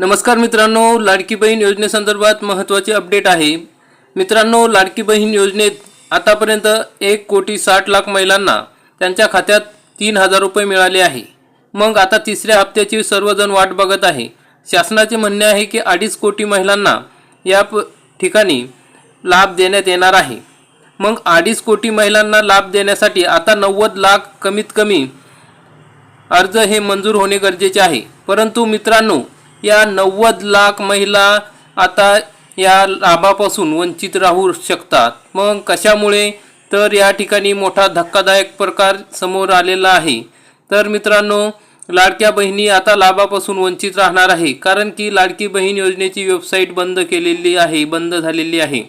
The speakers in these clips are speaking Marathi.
नमस्कार मित्रांनो लाडकी बहीण योजनेसंदर्भात महत्त्वाचे अपडेट आहे. मित्रांनो लाडकी बहीण योजनेत आतापर्यंत एक कोटी साठ लाख महिलांना त्यांच्या खात्यात तीन हजार रुपये मिळाले आहे. मग आता तिसऱ्या हप्त्याची सर्वजण वाट बघत आहे. शासनाचे म्हणणे आहे की अडीच कोटी महिलांना या प ठिकाणी लाभ देण्यात येणार आहे. मग अडीच कोटी महिलांना लाभ देण्यासाठी आता नव्वद लाख कमीत कमी अर्ज हे मंजूर होणे गरजेचे आहे. परंतु मित्रांनो या नव्वद लाख महिला आता या लाभापासून वंचित राहू शकतात. मग कशामुळे? तर या ठिकाणी मोठा धक्कादायक प्रकार समोर आलेला आहे. तर मित्रांनो लाडक्या बहिणी आता लाभापासून वंचित राहणार आहे. कारण की लाडकी बहीण योजनेची वेबसाईट बंद केलेली आहे बंद झालेली आहे.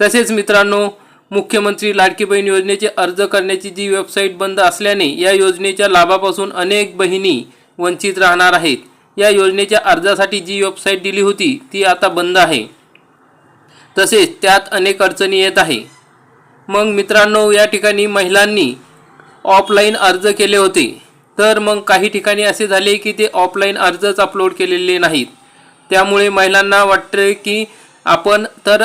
तसेच मित्रांनो मुख्यमंत्री लाडकी बहीण योजनेचे अर्ज करण्याची जी वेबसाईट बंद असल्याने या योजनेच्या लाभापासून अनेक बहिणी वंचित राहणार आहेत. या योजनेच्या अर्जासाठी जी वेबसाईट दिली होती ती आता बंद आहे. तसेच त्यात अनेक अडचणी येत आहे. मग मित्रांनो या ठिकाणी महिलांनी ऑफलाईन अर्ज केले होते. तर मग काही ठिकाणी असे झाले की ते ऑफलाईन अर्जच अपलोड केलेले नाहीत. त्यामुळे महिलांना वाटते की आपण तर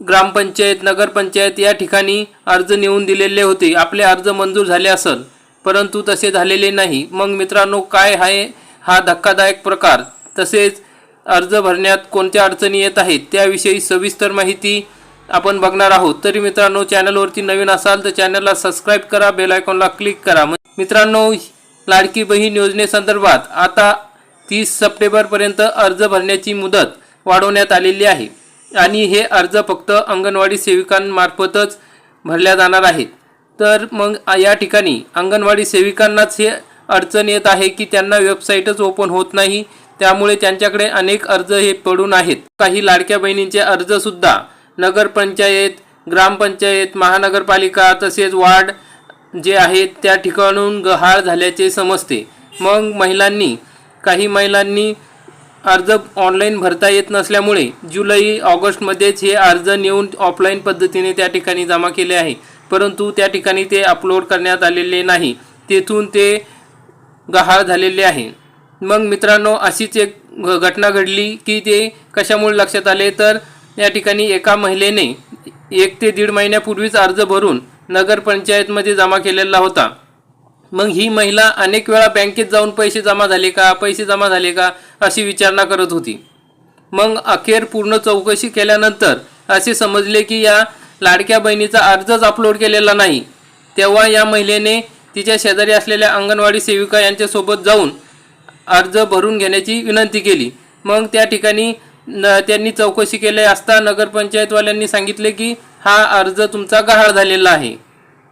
ग्रामपंचायत नगरपंचायत या ठिकाणी अर्ज नेऊन दिलेले होते. आपले अर्ज मंजूर झाले असल परंतु तसे झालेले नाही. मग मित्रांनो काय आहे हा धक्कादायक प्रकार. तसेच अर्ज भरण्यात कोणत्या अडचणी येत आहेत त्याविषयी सविस्तर माहिती आपण बघणार आहोत. तरी मित्रांनो चॅनलवरती नवीन असाल तर चॅनलला सबस्क्राईब करा बेल आयकॉनला क्लिक करा. मित्रांनो लाडकी बहीण योजनेसंदर्भात आता तीस सप्टेंबरपर्यंत अर्ज भरण्याची मुदत वाढवण्यात आलेली आहे. आणि हे अर्ज फक्त अंगणवाडी सेविकांमार्फतच भरल्या जाणार आहेत. तर मग या ठिकाणी अंगणवाडी सेविकांनाच हे अडचण येत आहे की त्यांना वेबसाईटच ओपन होत नाही. त्यामुळे त्यांच्याकडे अनेक अर्ज हे पडून आहेत. काही लाडक्या बहिणींचे अर्जसुद्धा नगरपंचायत ग्रामपंचायत महानगरपालिका तसेच वार्ड जे आहेत त्या ठिकाणून गहाळ झाल्याचे समजते. मग महिलांनी काही महिलांनी अर्ज ऑनलाईन भरता येत नसल्यामुळे जुलै ऑगस्टमध्येच हे अर्ज नेऊन ऑफलाईन पद्धतीने त्या ठिकाणी जमा केले आहे. परंतु त्या ठिकाणी ते अपलोड करण्यात आलेले नाही. तेथून ते गहाळ झालेले आहे. मग मित्रांनो अशीच एक घटना घडली की ते कशामुळे लक्षात आले? तर या ठिकाणी एका महिलेने एक ते दीड महिन्यापूर्वीच अर्ज भरून नगरपंचायतमध्ये जमा केलेला होता. मग ही महिला अनेक वेळा बँकेत जाऊन पैसे जमा झाले का? पैसे जमा झाले का? अशी विचारणा करत होती. मग अखेर पूर्ण चौकशी केल्यानंतर असे समजले की या लाडक्या बहिणीचा अर्जच अपलोड केलेला नाही. तेव्हा या महिलेने तिच्या शेजारी असलेल्या अंगणवाडी सेविका यांच्यासोबत जाऊन अर्ज भरून घेण्याची विनंती केली. मग त्या ठिकाणी न त्यांनी चौकशी केली असता नगरपंचायतवाल्यांनी सांगितले की हा अर्ज तुमचा गहाळ झालेला आहे.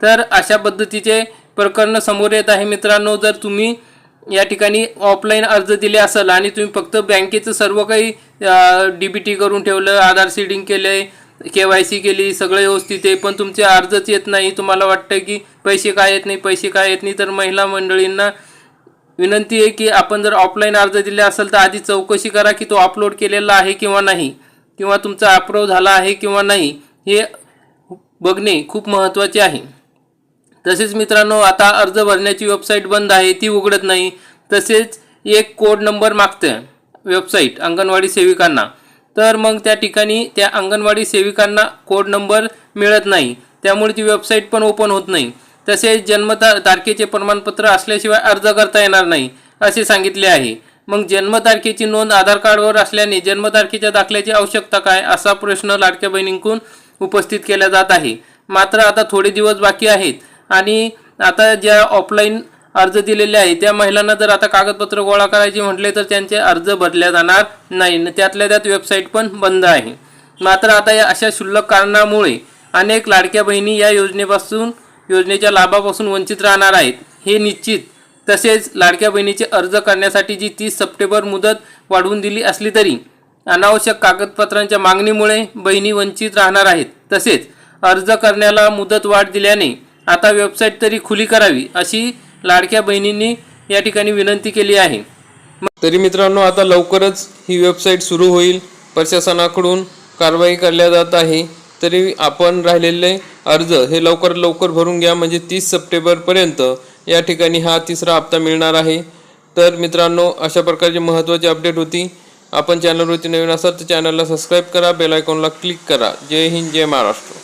तर अशा पद्धतीचे प्रकरण समोर येत आहे मित्रांनो जर तुम्ही या ठिकाणी ऑफलाईन अर्ज दिले असेल आणि तुम्ही फक्त बँकेचं सर्व काही डी बी टी करून ठेवलं आधार सीडिंग केलं के वाय सी केली सगळं व्यवस्थित आहे पण तुमचे अर्जच येत नाही. तुम्हाला वाटतं की पैसे काय येत नाही पैसे काय येत नाही तर महिला मंडळींना विनंती आहे की आपण जर ऑफलाईन अर्ज दिले असेल तर आधी चौकशी करा की तो अपलोड केलेला आहे किंवा नाही किंवा तुमचा अप्रूव्ह झाला आहे किंवा नाही हे बघणे खूप महत्त्वाचे आहे. तसेच मित्रांनो आता अर्ज भरण्याची वेबसाईट बंद आहे ती उघडत नाही. तसेच एक कोड नंबर मागतं वेबसाईट अंगणवाडी सेविकांना. तर मग त्या ठिकाणी त्या अंगणवाडी सेविकांना कोड नंबर मिळत नाही. त्यामुळे ती वेबसाईट पण ओपन होत नाही. तसेच जन्मता तारखेचे प्रमाणपत्र असल्याशिवाय अर्ज करता येणार नाही असे सांगितले आहे. मग जन्मतारखेची नोंद आधार कार्डवर असल्याने जन्मतारखेच्या दाखल्याची आवश्यकता काय असा प्रश्न लाडक्या बहिणींकडून उपस्थित केला जात आहे. मात्र आता थोडे दिवस बाकी आहेत आणि आता ज्या ऑफलाईन अर्ज दिलेले आहे. त्या महिलांना जर आता कागदपत्र गोळा करायचे म्हटले तर त्यांचे अर्ज भरल्या जाणार नाही. त्यातल्या त्यात वेबसाईट पण बंद आहे. मात्र आता या अशा क्षुल्लक कारणामुळे अनेक लाडक्या बहिणी या योजनेपासून योजनेच्या लाभापासून वंचित राहणार आहेत. हे निश्चित. तसेच लाडक्या बहिणीचे अर्ज करण्यासाठी जी तीस सप्टेंबर मुदत वाढवून दिली असली तरी अनावश्यक कागदपत्रांच्या मागणीमुळे बहिणी वंचित राहणार आहेत. तसेच अर्ज करण्याला मुदत वाढ दिल्याने आता वेबसाईट तरी खुली करावी अशी लाडक्या बहिणींनी या ठिकाणी विनंती केली आहे. तरी मित्रांनो आता लवकरच ही वेबसाईट सुरू होईल. प्रशासनाकडून कारवाई करल्या जात आहे. तरी आपण राहिलेले अर्ज हे लवकर लवकर भरून घ्या. म्हणजे तीस सप्टेंबरपर्यंत या ठिकाणी हा तिसरा हप्ता मिळणार आहे. तर मित्रांनो अशा प्रकारची महत्त्वाची अपडेट होती. आपण चॅनलवरती नवीन असाल तर चॅनलला सबस्क्राईब करा. बेल आयकॉनला क्लिक करा. जय हिंद जय महाराष्ट्र.